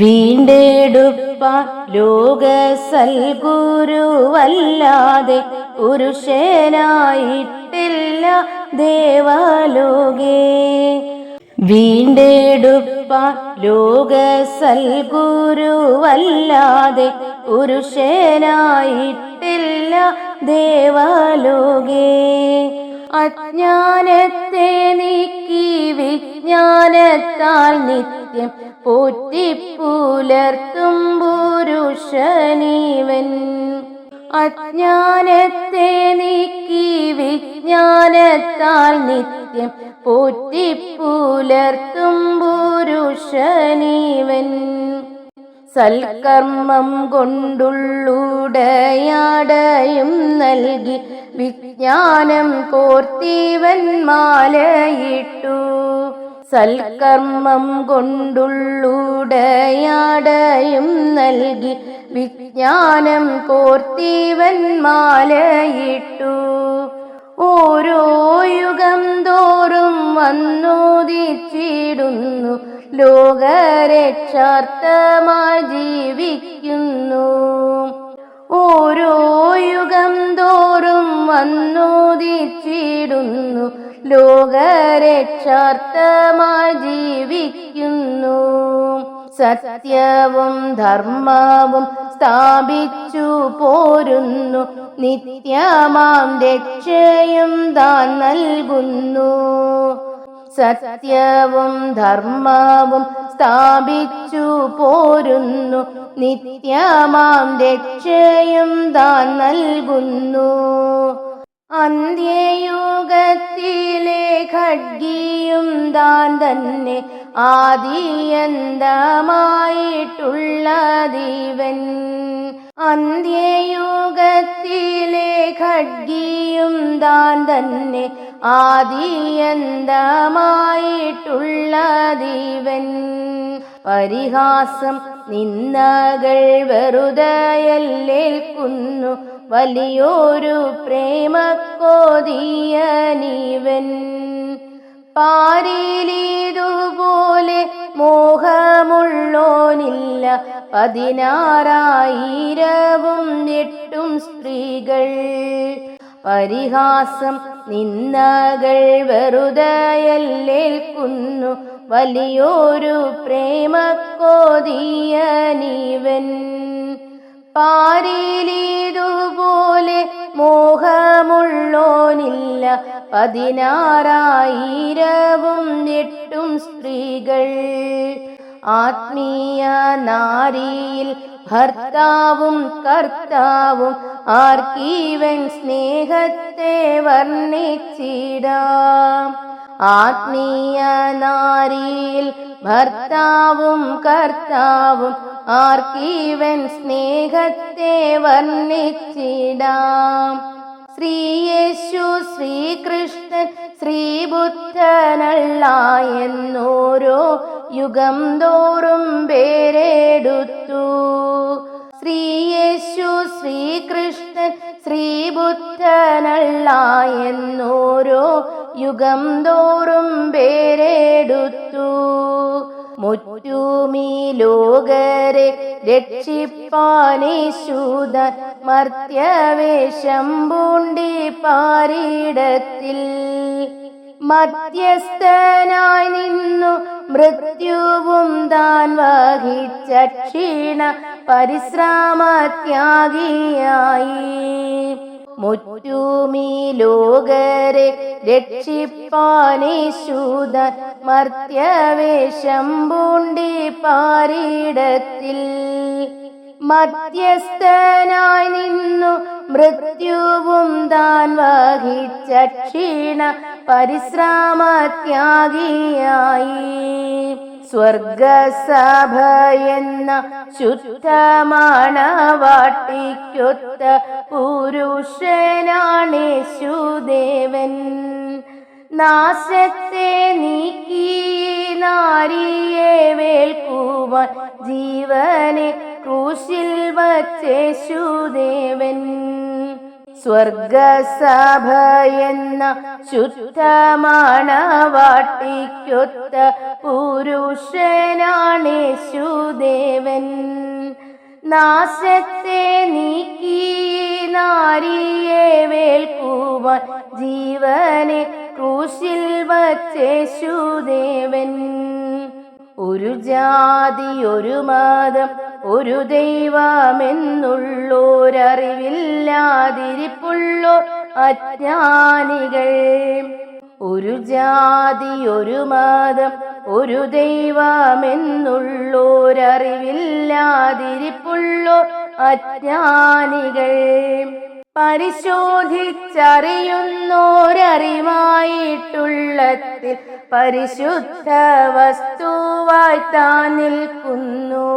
വീണ്ടെടുപ്പാൻ ലോക സൽഗുരുവല്ലാതെ പുരുഷനായിട്ടില്ല ദേവലോകേ. വീണ്ടെടുപ്പാൻ ലോക സൽഗുരുവല്ലാതെ പുരുഷനായിട്ടില്ല ദേവലോകേ. അജ്ഞാനത്തെ നീക്കി വിജ്ഞാനത്താൽ നിത്യം പോറ്റിപ്പുലർത്തും പുരുഷനീവൻ. അജ്ഞാനത്തെ നീക്കി വിജ്ഞാനത്താൽ നിത്യം പോറ്റിപ്പുലർത്തും പുരുഷനീവൻ. സൽക്കർമ്മം കൊണ്ടുള്ളുടയാടയും നൽകി വിജ്ഞാനം കോർത്തിവൻ മാലയിട്ടു. സൽക്കർമ്മം കൊണ്ടുള്ളുടയാടയും നൽകി വിജ്ഞാനം കോർത്തീവൻ മാലയിട്ടു. ഓരോ യുഗം തോറും വന്നോദിച്ചിടുന്നു ലോകരക്ഷാർത്ഥമായി ജീവിക്കുന്നു. ഓരോ യുഗം തോറും വന്നോദിച്ചിടുന്നു ലോകരക്ഷാർത്ഥമായി ജീവിക്കുന്നു. സത്യവും ധർമ്മവും സ്ഥാപിച്ചു പോരുന്നു. നിത്യമാം രക്ഷയും താൻ നൽകുന്നു. സത്യവും ധർമ്മവും സ്ഥാപിച്ചു പോരുന്നു. നിത്യമാം രക്ഷയും താൻ നൽകുന്നു. അന്ത്യയുഗത്തിലെ ഖഡ്ഗിയും താൻ തന്നെ ആദിയന്തമായിട്ടുള്ള ദീവൻ അന്ത്യയുഗത്തിലെ ഖഡ്ഗിയും താൻ തന്നെ ആദിയന്തമായിട്ടുള്ള ദീവൻ പരിഹാസം നിന്നകൾ വെറുതയല്ലേൽക്കുന്നു. വലിയൊരു പ്രേമക്കോതിയനീവൻ പാരിലിതുപോലെ മോഹമുള്ളോനില്ല. പതിനാറായിരവും എട്ടും സ്ത്രീകൾ. പരിഹാസം നിന്നകൾ വെറുതയല്ലേൽക്കുന്നു. വലിയൊരു പ്രേമക്കോതിയനീവൻ പാരിലിതുപോലെ മോഹമുള്ളോനില്ല. പതിനാറായിരവും എട്ടും സ്ത്രീകൾ. ആത്മീയ നാരിയിൽ ഭർത്താവും കർത്താവും ആർക്കീവൻ സ്നേഹത്തെ വർണിച്ചിടാം. ആത്മീയ നാരിയിൽ ഭർത്താവും കർത്താവും ആർക്കീവൻ സ്നേഹത്തെ വർണിച്ചിടാം. ശ്രീയേശു ശ്രീകൃഷ്ണൻ ശ്രീബുദ്ധനല്ല എന്നോരോ യുഗം തോറും പേരെടുത്തു. ശ്രീയേശു ശ്രീകൃഷ്ണൻ ശ്രീബുദ്ധനല്ല എന്നോരോ യുഗം തോറും പേരെടുത്തു. മുറ്റുമീ ലോകരെ രക്ഷിപ്പാനേശൂത മർത്യവേഷം പൂണ്ടി പാരിടത്തിൽ. മധ്യസ്ഥനായി നിന്നു മൃത്യുവും താൻ വഹിച്ച ക്ഷീണ പരിശ്രമത്യാഗിയായി. മുറ്റുമീ ലോകരെ രക്ഷിപ്പാനേശൂത മർത്യവേഷം പൂണ്ടി പാരിടത്തിൽ. മധ്യസ്ഥനായി നിന്നു മൃത്യുവും താൻ വഹിച്ച ക്ഷീണ പരിശ്രമത്യാഗിയായി. സ്വർഗസഭ എന്ന ശുദ്ധമാണവാട്ടിക്കൊത്ത പുരുഷനാണേശുദേവൻ. നാശത്തെ നീക്കി നാരിയെ വേൽക്കുവാൻ ജീവനെ ക്രൂശിൽ വച്ചേശുദേവൻ. സ്വർഗസഭ എന്ന ശുദ്ധമാണവാട്ടിക്കൊത്ത പുരുഷനാണേശുദേവൻ. നാശത്തെ നീക്കി നാരിയെ വേൽക്കുവാൻ ജീവനെ ക്രൂശിൽ വച്ചേശുദേവൻ. ഒരു ജാതി ഒരു മതം ഒരു ദൈവമെന്നുള്ളോരറിവില്ലാതിരിപ്പുള്ളോർ അജ്ഞാനികൾ. ഒരു ജാതി ഒരു മതം ഒരു ദൈവമെന്നുള്ളോരറിവില്ലാതിരിപ്പുള്ളോർ അജ്ഞാനികൾ. പരിശോധിച്ചറിയുന്നോരറിവായിട്ടുള്ളത്തിൽ പരിശുദ്ധ വസ്തുവായി താൻ നിൽക്കുന്നു.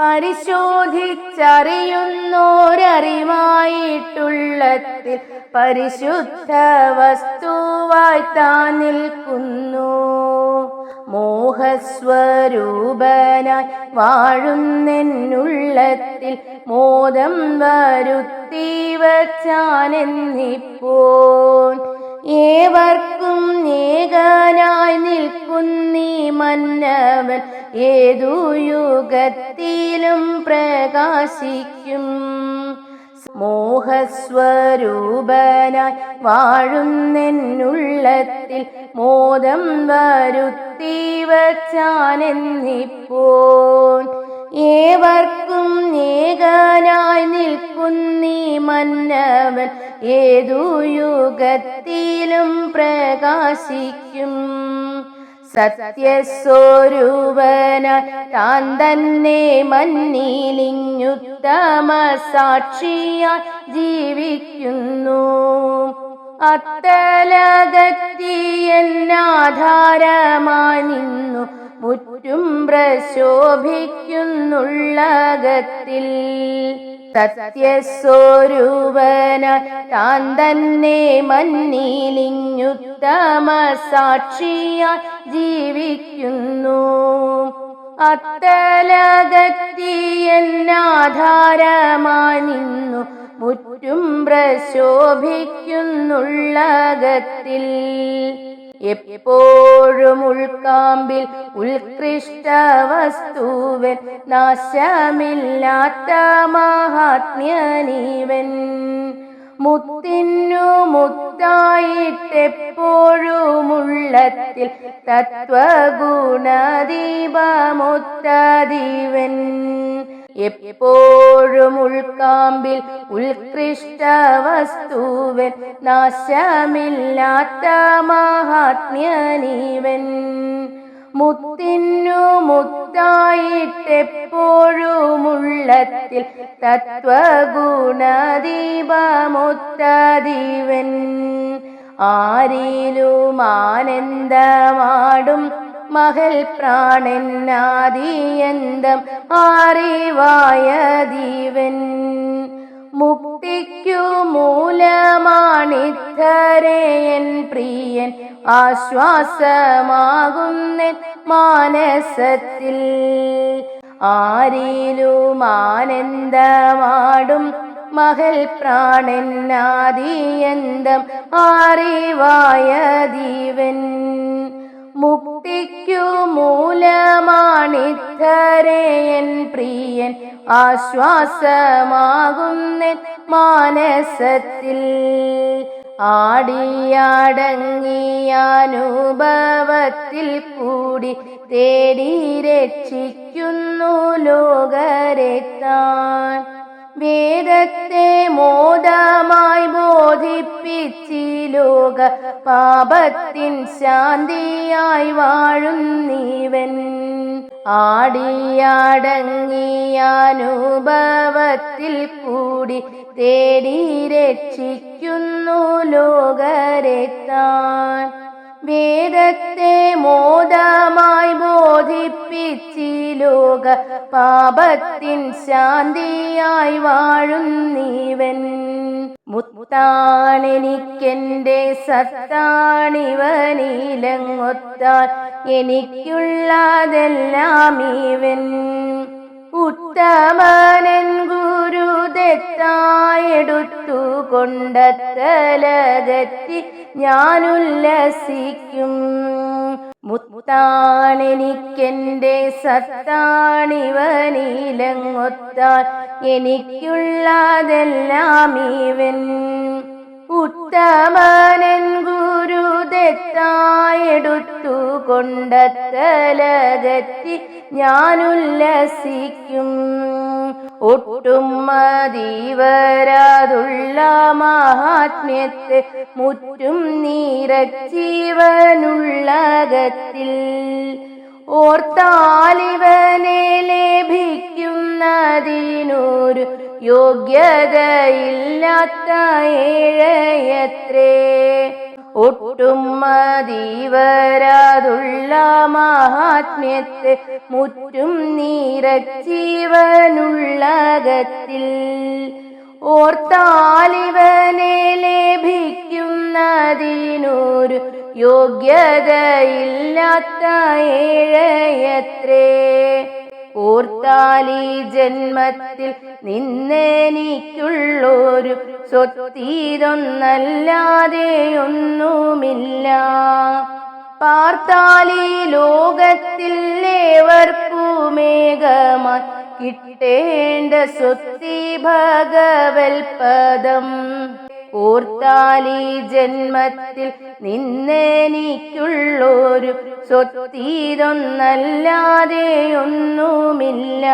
പരിശോധിച്ചറിയുന്നോരറിവായിട്ടുള്ളത്തിൽ പരിശുദ്ധ വസ്തുവായി താൻ നിൽക്കുന്നു. മോഹസ്വരൂപനായി വാഴുന്നെന്നുള്ളത്തിൽ മോദം വരുത്തി വച്ചാനെന്നിപ്പോൾ ഏവർക്കും ഏകനായി നിൽക്കുന്നീ മന്നവൻ. ഏതു യുഗത്തിലും പ്രകാശിക്കും. മോഹസ്വരൂപനായി വാഴുന്നെന്നുള്ളത്തിൽ മോദം വരുത്തി വച്ചാനെന്നിപ്പോൾ ഏവർക്കും ഏകനായി നിൽക്കുന്നീ മന്നവൻ. ഏതു യുഗത്തിലും പ്രകാശിക്കും. സത്യസ്വരൂപനായി താൻ തന്നെ മന്നിലിങ്ങുത്തമ സാക്ഷിയായി ജീവിക്കുന്നു അത്തലകത്തിയെന്നാധാരമായി നിന്നു. മുറ്റും പ്രശോഭിക്കുന്നുള്ളകത്തിൽ സത്യസ്വരൂപന താൻ തന്നെ മന്നിലിങ്ങുത്തമ സാക്ഷിയ ജീവിക്കുന്നു. അത്തലകത്തിയെന്നാധാരമായി നിന്നു മുറ്റും പ്രശോഭിക്കുന്നുള്ളകത്തിൽ എപ്പോഴും ഉൾക്കാമ്പിൽ ഉത്കൃഷ്ട വസ്തുവൻ നാശമില്ലാത്ത മഹാത്മ്യനീവൻ. മുത്തിനു മുത്തായിട്ടെപ്പോഴുമുള്ളത്തിൽ തത്വഗുണദീപമുത്തദീവൻ. എപ്പോഴും ഉൾക്കാമ്പിൽ ഉത്കൃഷ്ട വസ്തുവൻ നാശമില്ലാത്ത മഹാത്മ്യനീവൻ. മുത്തിനു മുത്തായിട്ടെപ്പോഴുമുള്ളത്തിൽ തത്വഗുണദീപമുത്തദീവൻ ആരിലും ആനന്ദമാടും മഹൽ പ്രാണനാദിയന്തം അറിവായ ദീവൻ മുക്തിക്കു മൂലമാണിത്തരയൻ പ്രിയൻ ആശ്വാസമാകുന്ന മാനസത്തിൽ. ആരിലും ആനന്ദമാടും മഹൽ പ്രാണനാദിയന്തം അറിവായ ദീവൻ മുക്തിക്കു മൂലമാണിധരയൻ പ്രിയൻ ആശ്വാസമാകുന്ന മാനസത്തിൽ. ആടിയാടങ്ങിയാനുഭവത്തിൽ കൂടി തേടി രക്ഷിക്കുന്നു ലോകരെ താൻ വേദത്തെ മോദമായി ബോധിപ്പിച്ചി ലോക പാപത്തിൻ ശാന്തിയായി വാഴും നീവൻ. ആടിയാടങ്ങിയാനുഭവത്തിൽ കൂടി തേടി രക്ഷിക്കുന്നു ലോകരെ താൻ വേദത്തെ മോദമായി ബോധിപ്പിച്ചി ലോക പാപത്തിൻ ശാന്തിയായി വാഴുന്നീവൻ. മുത്താണെനിക്കെന്റെ സത്താണിവനീലങ്ങൊത്താൻ എനിക്കുള്ളതെല്ലാം ഇവൻ ഉത്തമനൻ ഗുരുദത്തായെടുത്തു കൊണ്ടത്തലകറ്റി ഞാനുല്ലസിക്കും. മുത്താണെനിക്കെന്റെ സത്താണിവനിലങ്ങൊത്താൻ എനിക്കുള്ളതെല്ലാം ഇവൻ ഉത്തമനൻ ഗുരുദത്തായെടുത്തു കൊണ്ടത്തലകറ്റി ഞാനുല്ലസിക്കും. ഒട്ടും മതിവരാതുള്ള മഹാത്മ്യത്തെ മുറ്റും നീരജീവനുള്ളകത്തിൽ ഓർത്താലിവനെ ലഭിക്കുന്നതിനൊരു യോഗ്യതയില്ലാത്ത ഏഴയത്രേ. ഒട്ടും മതീവരാതുള്ള മഹാത്മ്യത്തെ മുറ്റും നീരജീവനുള്ളകത്തിൽ ഓർത്താലിവനെ ലഭിക്കുന്നതിനൊരു യോഗ്യതയില്ലാത്ത ഏഴയത്രേ. ഓർത്താലി ജന്മത്തിൽ നിന്നെനിക്കുള്ളൊരു സ്വത്തീതൊന്നല്ലാതെയൊന്നുമില്ല. പാർത്താലി ലോകത്തിൽ ഏവർക്കുമേകമായി കിട്ടേണ്ട സ്വത്തി ഭഗവൽപദം. ഓർത്താലി ജന്മത്തിൽ നിന്നെനിക്കുള്ളൊരു സ്വത്തീതൊന്നല്ലാതെയൊന്നുമില്ല.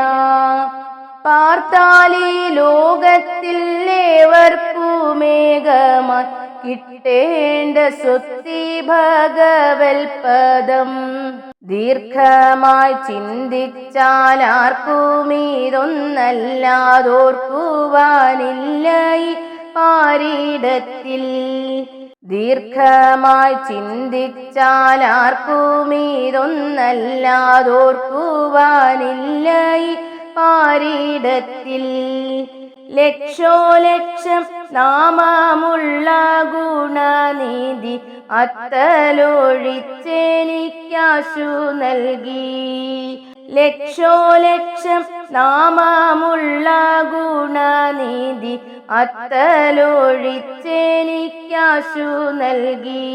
പാർത്താലി ലോകത്തിൽ ഏവർക്കുമേകമായി കിട്ടേണ്ട സ്വത്തി ഭഗവൽപദം. ദീർഘമായി ചിന്തിച്ചാൽ ആർക്കും ഇതൊന്നല്ലാതോർക്കുവാനില്ല ഈ പാരിടത്തിൽ ദീർഘമായി ചിന്തിച്ചാൽ ആർക്കും ഇതൊന്നല്ലാതോർക്കുവാനില്ല ഈ പാരിടത്തിൽ. ലക്ഷോലക്ഷം നാമമുള്ള ഗുണനീതി അത്തലൊഴിച്ചെനിക്കാശു നൽകി. ലക്ഷോലക്ഷം നാമമുള്ള ഗുണനിധി അത്തലൊഴിച്ചെനിക്കാശു നൽകി.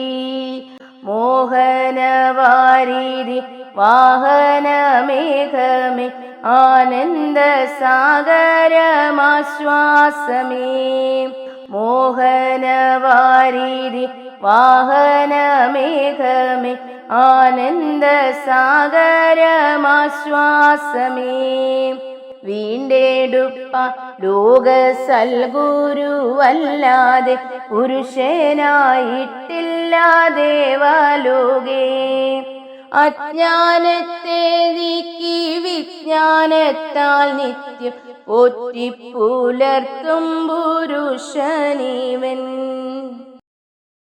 മോഹനവാരിധി വാഹനമേഘമേ ആനന്ദ സാഗരമാശ്വാസമേ മോഹനവാരിധി വാഹനമേഘമേ ആനന്ദ സാഗരമാശ്വാസമേ വീണ്ടെടുപ്പ ലോക സൽഗുരുവല്ലാതെ ദേവലോകേ അജ്ഞാനത്തെ നീക്കി വിജ്ഞാനത്താൽ നിത്യം പോറ്റി പുലർത്തും പുരുഷനിവൻ.